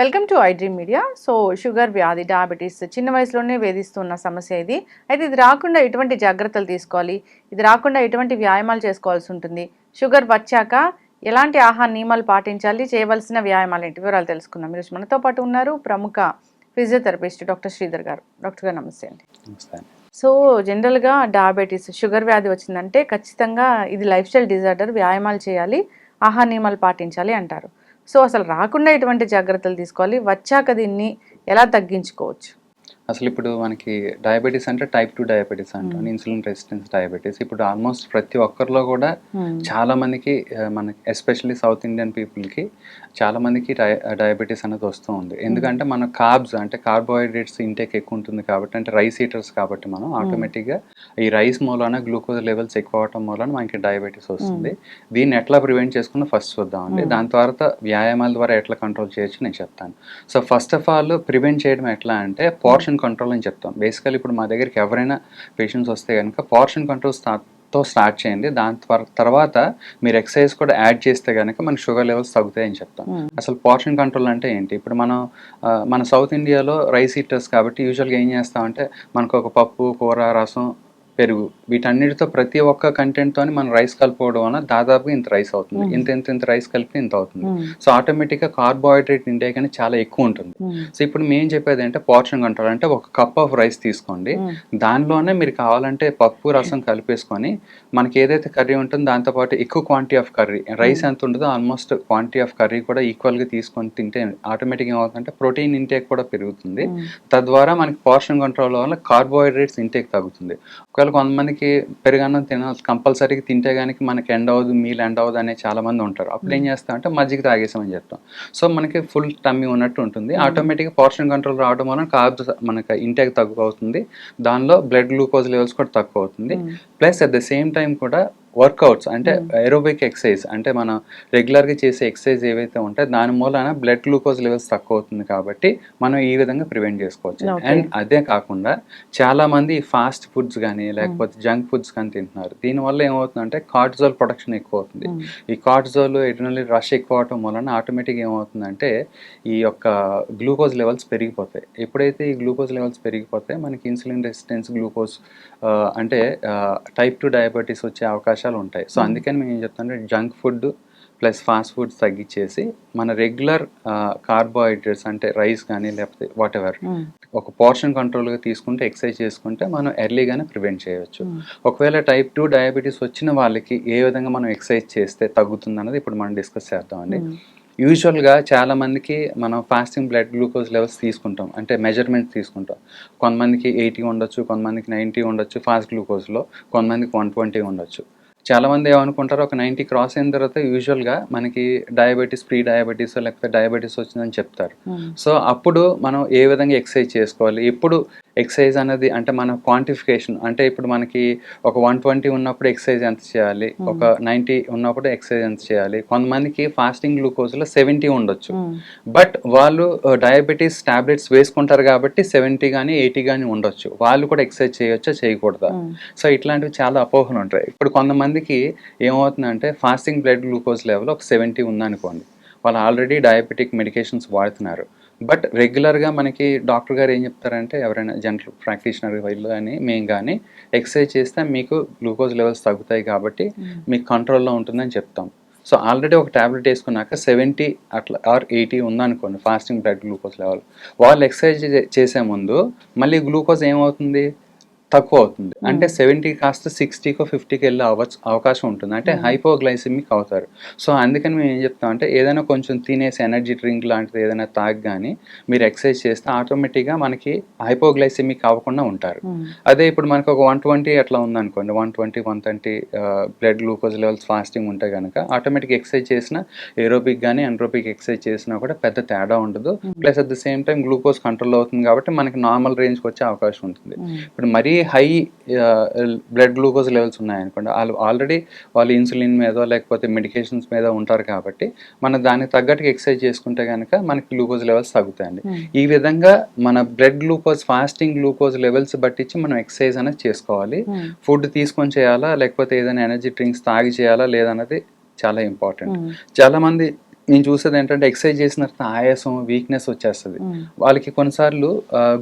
Welcome to I dream media so sugar వ్యాధి diabetes చిన్న వయసులోనే వేధిస్తున్న సమస్య ఇది. అయితే ఇది రాకుండా ఎటువంటి జాగ్రత్తలు తీసుకోవాలి? ఇది రాకుండా ఎటువంటి వ్యాయామాలు చేసుకోవాల్సి ఉంటుంది? షుగర్ వచ్చాక ఎలాంటి ఆహార నియమాలు పాటించాలి? చేయవలసిన వ్యాయామాలు ఏంటి? వివరాలు తెలుసుకుందాం. మీరు మనతో పాటు ఉన్నారు ప్రముఖ ఫిజియోథెరపిస్ట్ డాక్టర్ శ్రీధర్ గారు. డాక్టర్ గారు నమస్తే అండి. నమస్తే. సో జనరల్గా డయాబెటీస్ షుగర్ వ్యాధి వచ్చిందంటే ఖచ్చితంగా ఇది లైఫ్ స్టైల్ డిజార్డర్ వ్యాయామాలు చేయాలి ఆహార నియమాలు పాటించాలి అంటారు. సో అసలు రాకుండా ఎటువంటి జాగ్రత్తలు తీసుకోవాలి? వచ్చాక దీన్ని ఎలా తగ్గించుకోవచ్చు? అసలు ఇప్పుడు మనకి డయాబెటీస్ అంటే టైప్ టూ డయాబెటీస్ అంటాం ఇన్సులిన్ రెసిస్టెన్స్ డయాబెటీస్. ఇప్పుడు ఆల్మోస్ట్ ప్రతి ఒక్కరిలో కూడా చాలా మందికి ఆ, మనకి ఎస్పెషల్లీ సౌత్ ఇండియన్ పీపుల్కి చాలా మందికి డయాబెటీస్ అనేది వస్తూ ఉంది. ఎందుకంటే మన కార్బ్స్ అంటే కార్బోహైడ్రేట్స్ ఇంటేక్ ఎక్కువ ఉంటుంది కాబట్టి అంటే రైస్ ఈటర్స్ కాబట్టి మనం ఆటోమేటిక్గా ఈ రైస్ మూలాన గ్లూకోజ్ లెవెల్స్ ఎక్కువ అవటం మూలాన మనకి డయాబెటీస్ వస్తుంది. దీన్ని ఎట్లా ప్రివెంట్ చేసుకున్నా ఫస్ట్ చూద్దామండి. దాని తర్వాత వ్యాయామాల ద్వారా ఎట్లా కంట్రోల్ చేయొచ్చు నేను చెప్తాను. So first of all prevent చేయడం ఎట్లా అంటే పోర్షన్ కంట్రోల్ అని చెప్తాం. బేసికల్ ఇప్పుడు మా దగ్గరికి ఎవరైనా పేషెంట్స్ వస్తే కనుక పోర్షన్ కంట్రోల్ స్టార్ట్తో స్టార్ట్ చేయండి. దాని తర్వాత మీరు ఎక్సర్సైజ్ కూడా యాడ్ చేస్తే కనుక మనకి షుగర్ లెవెల్స్ తగ్గుతాయని చెప్తాం. అసలు పోర్షన్ కంట్రోల్ అంటే ఏంటి? ఇప్పుడు మనం మన సౌత్ ఇండియాలో రైస్ ఈటర్స్ కాబట్టి యూజువల్గా ఏం చేస్తామంటే మనకు ఒక పప్పు కూర రసం పెరుగు. వీటన్నిటితో ప్రతి ఒక్క కంటెంట్తో మనం రైస్ కలుపుకోవడం వల్ల దాదాపుగా ఇంత రైస్ అవుతుంది. ఇంత ఇంత ఇంత రైస్ కలిపి ఇంత అవుతుంది. సో ఆటోమేటిక్గా కార్బోహైడ్రేట్ ఇంటేక్ అనేది చాలా ఎక్కువ ఉంటుంది. సో ఇప్పుడు మేము చెప్పేది అంటే పోర్షన్ కంట్రోల్ అంటే ఒక కప్ ఆఫ్ రైస్ తీసుకోండి. దానిలోనే మీరు కావాలంటే పప్పు రసం కలిపేసుకొని మనకి ఏదైతే కర్రీ ఉంటుందో దాంతోపాటు ఎక్కువ క్వాంటిటీ ఆఫ్ కర్రీ రైస్ ఎంత ఉంటుందో ఆల్మోస్ట్ క్వాంటిటీ ఆఫ్ కర్రీ కూడా ఈక్వల్గా తీసుకొని తింటే ఆటోమేటిక్గా ఏమవుతుందంటే ప్రోటీన్ ఇంటేక్ కూడా పెరుగుతుంది. తద్వారా మనకి పోర్షన్ కంట్రోల్ వల్ల కార్బోహైడ్రేట్స్ ఇంటేక్ తగ్గుతుంది. ఒకవేళ కొంతమందికి పెరుగన్నం తిన కంపల్సరీగా తింటే కనుక మనకి ఎండ్ అవ్వదు మీల్ ఎండ్ అవ్వదు అనే చాలా మంది ఉంటారు. అప్పుడు ఏం చేస్తామంటే మజ్జిగ తాగేసామని చెప్తాం. సో మనకి ఫుల్ టమ్మీ ఉన్నట్టు ఉంటుంది. ఆటోమేటిక్గా పోర్షన్ కంట్రోల్ రావడం వలన కార్బ్స్ మనకి ఇంటేక్ తక్కువ అవుతుంది దానిలో బ్లడ్ గ్లూకోజ్ లెవెల్స్ కూడా తక్కువ అవుతుంది plus at the same time కూడా వర్కౌట్స్ అంటే ఏరోబిక్ ఎక్సర్సైజ్ అంటే మనం రెగ్యులర్గా చేసే ఎక్సర్సైజ్ ఏవైతే ఉంటాయో దాని మూలన బ్లడ్ గ్లూకోజ్ లెవెల్స్ తక్కువ అవుతుంది కాబట్టి మనం ఈ విధంగా ప్రివెంట్ చేసుకోవచ్చు. అండ్ అదే కాకుండా చాలా మంది ఫాస్ట్ ఫుడ్స్ కానీ లేకపోతే జంక్ ఫుడ్స్ కానీ తింటున్నారు. దీనివల్ల ఏమవుతుందంటే కార్టిజోల్ ప్రొడక్షన్ ఎక్కువ అవుతుంది ఈ కార్టిజోల్ ఎడినల్లీ రష్ ఎక్కువ అవటం వలన ఆటోమేటిక్గా ఏమవుతుందంటే ఈ యొక్క గ్లూకోజ్ లెవెల్స్ పెరిగిపోతాయి. ఎప్పుడైతే ఈ గ్లూకోజ్ లెవెల్స్ పెరిగిపోతే మనకి ఇన్సులిన్ రెసిస్టెన్స్ గ్లూకోజ్ అంటే టైప్ టూ డయాబెటీస్ వచ్చే అవకాశాలు ఉంటాయి సో అందుకని మేము ఏం చెప్తామంటే junk food plus fast foods తగ్గించేసి మన రెగ్యులర్ కార్బోహైడ్రేట్స్ అంటే రైస్ కానీ లేకపోతే వాట్ ఎవర్ ఒక పోర్షన్ కంట్రోల్గా తీసుకుంటే ఎక్సర్సైజ్ చేసుకుంటే మనం ఎర్లీగానే ప్రివెంట్ చేయవచ్చు ఒకవేళ టైప్ టూ డయాబెటీస్ వచ్చిన వాళ్ళకి ఏ విధంగా మనం ఎక్సర్సైజ్ చేస్తే తగ్గుతుంది అన్నది ఇప్పుడు మనం డిస్కస్ చేద్దామండి. యూజువల్గా చాలా మందికి మనం ఫాస్టింగ్ బ్లడ్ గ్లూకోజ్ లెవెల్స్ తీసుకుంటాం. అంటే మెజర్మెంట్స్ తీసుకుంటాం. కొంతమందికి ఎయిటీ ఉండొచ్చు కొంతమందికి నైంటీ ఉండొచ్చు ఫాస్ట్ గ్లూకోజ్లో కొంతమందికి వన్ ట్వంటీ ఉండొచ్చు. చాలా మంది ఏమనుకుంటారు ఒక నైంటీ క్రాస్ అయిన తర్వాత యూజువల్గా మనకి డయాబెటీస్ ప్రీ డయాబెటీస్ లేకపోతే డయాబెటీస్ వచ్చిందని చెప్తారు. సో అప్పుడు మనం ఏ విధంగా ఎక్సర్సైజ్ చేసుకోవాలి? ఎప్పుడు ఎక్సర్సైజ్ అనేది అంటే మన క్వాంటిఫికేషన్ అంటే ఇప్పుడు మనకి ఒక వన్ ట్వంటీ ఉన్నప్పుడు ఎక్సర్సైజ్ ఎంత చేయాలి? ఒక నైంటీ ఉన్నప్పుడు ఎక్సర్సైజ్ ఎంత చేయాలి? కొంతమందికి ఫాస్టింగ్ గ్లూకోజ్లో సెవెంటీ ఉండొచ్చు. బట్ వాళ్ళు డయాబెటీస్ టాబ్లెట్స్ వేసుకుంటారు కాబట్టి సెవెంటీ కానీ ఎయిటీ కానీ ఉండొచ్చు. వాళ్ళు కూడా ఎక్సర్సైజ్ చేయొచ్చా? చేయకూడదా? సో ఇట్లాంటివి చాలా అపోహలు ఉంటాయి. ఇప్పుడు కొంతమందికి ఏమవుతుందంటే ఫాస్టింగ్ బ్లడ్ గ్లూకోజ్ లెవెల్ ఒక సెవెంటీ ఉందనుకోండి. వాళ్ళు ఆల్రెడీ డయాబెటిక్ మెడికేషన్స్ వాడుతున్నారు. బట్ రెగ్యులర్గా మనకి డాక్టర్ గారు ఏం చెప్తారంటే ఎవరైనా జనరల్ ప్రాక్టీషనర్ వీళ్ళు కానీ మేము కానీ ఎక్సర్సైజ్ చేస్తే మీకు గ్లూకోజ్ లెవెల్స్ తగ్గుతాయి కాబట్టి మీకు కంట్రోల్లో ఉంటుందని చెప్తాం. సో ఆల్రెడీ ఒక ట్యాబ్లెట్ వేసుకున్నాక సెవెంటీ అట్లా ఆర్ ఎయిటీ ఉందనుకోండి ఫాస్టింగ్ బ్లడ్ గ్లూకోజ్ లెవెల్. వాళ్ళు ఎక్సర్సైజ్ చేసే ముందు మళ్ళీ గ్లూకోజ్ ఏమవుతుంది? తక్కువ అవుతుంది అంటే సెవెంటీ కాస్త సిక్స్టీకో ఫిఫ్టీకి వెళ్ళే అవ్వచ్చు అవకాశం ఉంటుంది. అంటే హైపోగ్లైసిమిక్ అవుతారు. సో అందుకని మేము ఏం చెప్తాం అంటే ఏదైనా కొంచెం తినేసి ఎనర్జీ డ్రింక్ లాంటిది ఏదైనా తాగి కానీ మీరు ఎక్సర్సైజ్ చేస్తే ఆటోమేటిక్గా మనకి హైపోగ్లైసిమిక్ అవ్వకుండా ఉంటారు. అదే ఇప్పుడు మనకు ఒక వన్ ట్వంటీ అట్లా ఉందనుకోండి. One twenty one thirty blood glucose levels fasting ఉంటే కనుక ఆటోమేటిక్ ఎక్సర్సైజ్ చేసినా ఏరోబిక్ కానీ ఎండ్రోపిక్ ఎక్సర్సైజ్ చేసినా కూడా పెద్ద తేడా ఉండదు. Plus at the same time glucose control అవుతుంది కాబట్టి మనకి నార్మల్ రేంజ్కి వచ్చే అవకాశం ఉంటుంది. ఇప్పుడు మరీ హై బ్లడ్ గ్లూకోజ్ లెవెల్స్ ఉన్నాయనుకోండి వాళ్ళు ఆల్రెడీ వాళ్ళు ఇన్సులిన్ మీద లేకపోతే మెడికేషన్స్ మీద ఉంటారు కాబట్టి మనం దానికి తగ్గట్టుగా ఎక్సర్సైజ్ చేసుకుంటే కనుక మనకి గ్లూకోజ్ లెవెల్స్ తగ్గుతాయండి. ఈ విధంగా మన blood glucose fasting glucose levels బట్టించి మనం ఎక్సర్సైజ్ అనేది చేసుకోవాలి. ఫుడ్ తీసుకొని చేయాలా? లేకపోతే ఏదైనా ఎనర్జీ డ్రింక్స్ తాగి చేయాలా? లేదన్నది చాలా ఇంపార్టెంట్. చాలా మంది నేను చూసేది ఏంటంటే ఎక్సర్సైజ్ చేసిన తర్వాత ఆయాసం వీక్నెస్ వచ్చేస్తుంది. వాళ్ళకి కొన్నిసార్లు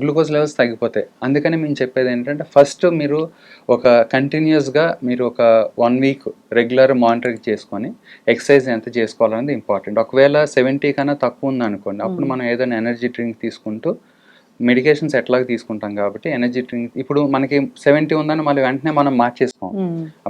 గ్లూకోజ్ లెవెల్స్ తగ్గిపోతాయి. అందుకని మేము చెప్పేది ఏంటంటే ఫస్ట్ మీరు ఒక కంటిన్యూస్గా మీరు ఒక వన్ వీక్ రెగ్యులర్ మానిటరింగ్ చేసుకొని ఎక్సర్సైజ్ ఎంత చేసుకోవాలనేది ఇంపార్టెంట్ ఒకవేళ సెవెంటీ కన్నా తక్కువ ఉందనుకోండి అప్పుడు మనం ఏదైనా ఎనర్జీ డ్రింక్ తీసుకుంటూ మెడికేషన్స్ ఎట్లాగ తీసుకుంటాం కాబట్టి ఎనర్జీ డ్రింక్ ఇప్పుడు మనకి సెవెంటీ ఉందని మళ్ళీ వెంటనే మనం మార్చేసుకోం.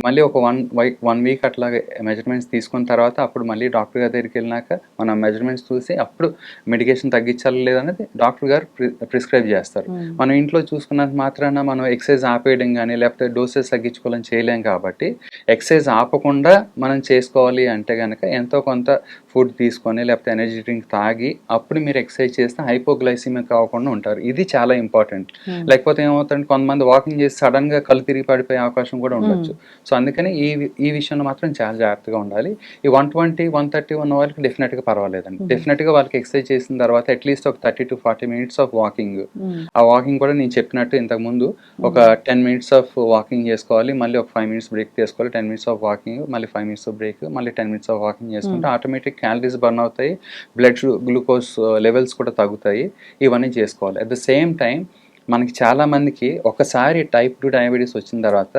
మళ్ళీ ఒక వన్ వైక్ వన్ వీక్ అట్లాగే మెజర్మెంట్స్ తీసుకున్న తర్వాత అప్పుడు మళ్ళీ డాక్టర్ గారి దగ్గరికి వెళ్ళినాక మనం మెజర్మెంట్స్ చూసి అప్పుడు మెడికేషన్ తగ్గించాలి లేదనేది డాక్టర్ గారు ప్రిస్క్రైబ్ చేస్తారు. మనం ఇంట్లో చూసుకున్నంత మాత్రాన మనం ఎక్సర్సైజ్ ఆపేయడం కానీ లేకపోతే డోసెస్ తగ్గించుకోవాలని చేయలేం కాబట్టి ఎక్సర్సైజ్ ఆపకుండా మనం చేసుకోవాలి అంటే కనుక ఎంతో కొంత ఫుడ్ తీసుకొని లేకపోతే ఎనర్జీ డ్రింక్ తాగి అప్పుడు మీరు ఎక్సర్సైజ్ చేస్తే హైపోగ్లైసిమిక్ అవ్వకుండా ఉంటారు. ఇది చాలా ఇంపార్టెంట్. మ్మ్. లేకపోతే ఏమవుతుంది కొంతమంది వాకింగ్ చేసి సడన్గా కళ్ళు తిరిగి పడిపోయే అవకాశం కూడా ఉండొచ్చు. సో అందుకని ఈ ఈ విషయంలో మాత్రం చాలా జాగ్రత్తగా ఉండాలి. ఈ వన్ ట్వంటీ వన్ థర్టీ ఉన్న వాళ్ళకి డెఫినెట్గా పర్వాలేదండి. Mhm. డెఫినెట్గా వాళ్ళకి ఎక్సర్సైజ్ చేసిన తర్వాత అట్లీస్ట్ ఒక thirty to forty minutes of walking. ఆ వాకింగ్ కూడా నేను చెప్పినట్టు ఇంతకు ముందు ఒక టెన్ మినిట్స్ ఆఫ్ వాకింగ్ చేసుకోవాలి మళ్ళీ ఒక ఫైవ్ మినిట్స్ బ్రేక్ చేసుకోవాలి టెన్ మినిట్స్ ఆఫ్ వాకింగ్ మళ్ళీ ఫైవ్ మినిట్స్ బ్రేక్ మళ్ళీ టెన్ మినిట్స్ ఆఫ్ వాకింగ్ చేసుకుంటే ఆటోమేటిక్ క్యాలరీస్ బర్న్ అవుతాయి బ్లడ్ గ్లూకోజ్ లెవెల్స్ కూడా తగ్గుతాయి. ఇవన్నీ చేసుకోవాలి. అట్ ద సేమ్ టైం మనకి చాలా మందికి ఒకసారి టైప్ టూ డయాబెటీస్ వచ్చిన తర్వాత.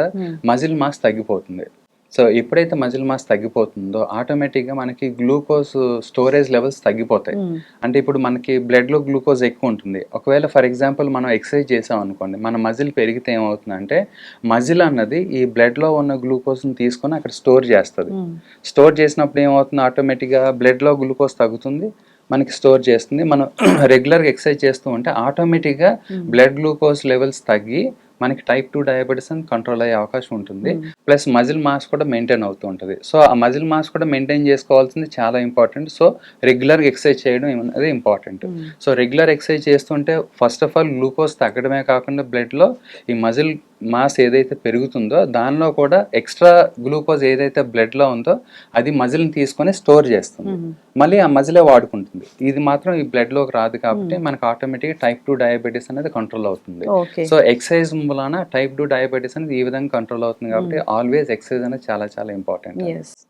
మజిల్ మాస్ తగ్గిపోతుంది. సో ఎప్పుడైతే మజిల్ మాస్ తగ్గిపోతుందో ఆటోమేటిక్గా మనకి గ్లూకోజ్ స్టోరేజ్ లెవెల్స్ తగ్గిపోతాయి. మ్మ్. అంటే ఇప్పుడు మనకి బ్లడ్లో గ్లూకోజ్ ఎక్కువ ఉంటుంది. ఒకవేళ ఫర్ ఎగ్జాంపుల్ మనం ఎక్సర్సైజ్ చేసాం అనుకోండి మన మజిల్ పెరిగితే ఏమవుతుందంటే మజిల్ అన్నది ఈ బ్లడ్లో ఉన్న గ్లూకోజ్ని తీసుకొని అక్కడ స్టోర్ చేస్తుంది. మ్మ్. స్టోర్ చేసినప్పుడు ఏమవుతుంది? ఆటోమేటిక్గా బ్లడ్లో గ్లూకోజ్ తగ్గుతుంది మనకి స్టోర్ చేస్తుంది. మనం రెగ్యులర్గా ఎక్సర్సైజ్ చేస్తూ ఉంటే ఆటోమేటిక్గా బ్లడ్ గ్లూకోజ్ లెవెల్స్ తగ్గి మనకి టైప్ టూ డయాబెటీస్ అని కంట్రోల్ అయ్యే అవకాశం ఉంటుంది. ప్లస్ మజిల్ మాస్ కూడా మెయింటైన్ అవుతూ ఉంటుంది సో ఆ మజిల్ మాస్ కూడా మెయింటైన్ చేసుకోవాల్సింది చాలా ఇంపార్టెంట్ సో రెగ్యులర్గా ఎక్సర్సైజ్ చేయడం అనేది ఇంపార్టెంట్. సో రెగ్యులర్ ఎక్సర్సైజ్ చేస్తుంటే ఫస్ట్ ఆఫ్ ఆల్ గ్లూకోజ్ తగ్గడమే కాకుండా బ్లడ్లో ఈ మజిల్ మాస్ ఏదైతే పెరుగుతుందో దానిలో కూడా ఎక్స్ట్రా గ్లూకోజ్ ఏదైతే బ్లడ్లో ఉందో అది మజిల్ని తీసుకొని స్టోర్ చేస్తుంది. మళ్ళీ ఆ మజిలే వాడుకుంటుంది. ఇది మాత్రం ఈ బ్లడ్లోకి రాదు కాబట్టి మనకు ఆటోమేటిక్గా టైప్ టూ డయాబెటీస్ అనేది కంట్రోల్ అవుతుంది. సో ఎక్సర్సైజ్ మూలాన టైప్ టూ డయాబెటీస్ అనేది ఈ విధంగా కంట్రోల్ అవుతుంది కాబట్టి ఆల్వేస్ ఎక్సర్సైజ్ అనేది చాలా చాలా ఇంపార్టెంట్.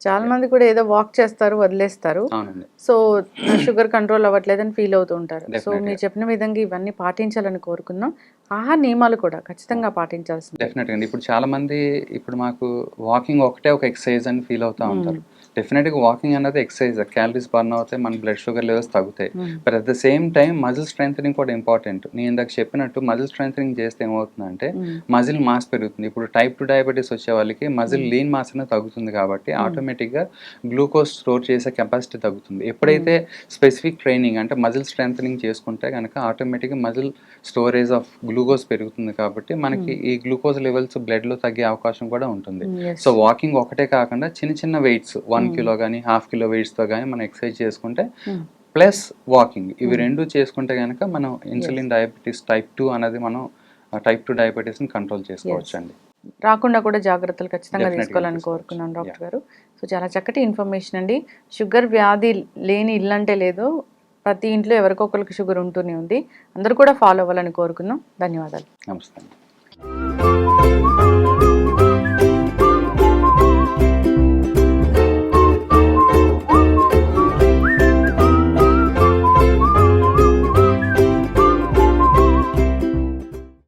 చాలా మంది కూడా ఏదో వాక్ చేస్తారు వదిలేస్తారు. సో షుగర్ కంట్రోల్ అవ్వట్లేదని ఫీల్ అవుతూ ఉంటారు. సో. మీరు చెప్పిన విధంగా ఇవన్నీ పాటించాలని కోరుకుందాం. ఆహార నియమాలు కూడా ఖచ్చితంగా పాటించాల్సింది. డెఫినెట్గా అండి. ఇప్పుడు చాలా మంది ఇప్పుడు మాకు వాకింగ్ ఒకటే ఒక ఎక్సర్సైజ్ అని ఫీల్ అవుతా ఉంటారు. డెఫినెట్గా వాకింగ్ అనేది ఎక్సర్సైజ్ క్యాలరీస్ బర్న్ అవుతాయి మన బ్లడ్ షుగర్ లెవెల్స్ తగ్గుతాయి. But at the same time muscle strength కూడా ఇంపార్టెంట్ నేను ఇందాక చెప్పినట్టు మజిల్ స్ట్రెంగ్ చేస్తే ఏమవుతుందంటే మజిల్ మాస్ పెరుగుతుంది. ఇప్పుడు టైప్ టూ డయాబెటీస్ వచ్చే వాళ్ళకి మజిల్ లీన్ మాస్ అనేది తగ్గుతుంది కాబట్టి ఆటోమేటిక్గా గ్లూకోజ్ స్టోర్ చేసే కెపాసిటీ తగ్గుతుంది. ఎప్పుడైతే స్పెసిఫిక్ ట్రైనింగ్ అంటే మజిల్ స్ట్రెంగ్ చేసుకుంటే కనుక ఆటోమేటిక్గా మజిల్ స్టోరేజ్ ఆఫ్ గ్లూకోజ్ పెరుగుతుంది కాబట్టి మనకి ఈ గ్లూకోజ్ లెవెల్స్ బ్లడ్లో తగ్గే అవకాశం కూడా ఉంటుంది. సో వాకింగ్ ఒకటే కాకుండా చిన్న చిన్న వెయిట్స్ వన్ కిలో కానీ హాఫ్ కిలో వెయిట్స్తో కానీ మనం ఎక్సర్సైజ్ చేసుకుంటే ప్లస్ వాకింగ్. ఇవి రెండు చేసుకుంటే కనుక మనం ఇన్సులిన్ డయాబెటీస్ టైప్ టూ అనేది మనం టైప్ టూ డయాబెటీస్ని కంట్రోల్ చేసుకోవచ్చు అండి రాకుండా కూడా జాగ్రత్తలు ఖచ్చితంగా తీసుకోవాలని. కోరుకున్నాను డాక్టర్ గారు. సో చాలా చక్కటి ఇన్ఫర్మేషన్ అండి. షుగర్ వ్యాధి లేని ఇల్లు అంటే లేదు. ప్రతి ఇంట్లో ఎవరికొకరికి షుగర్ ఉంటూనే ఉంది. అందరూ కూడా ఫాలో అవ్వాలని కోరుకున్నాం. ధన్యవాదాలు. నమస్తే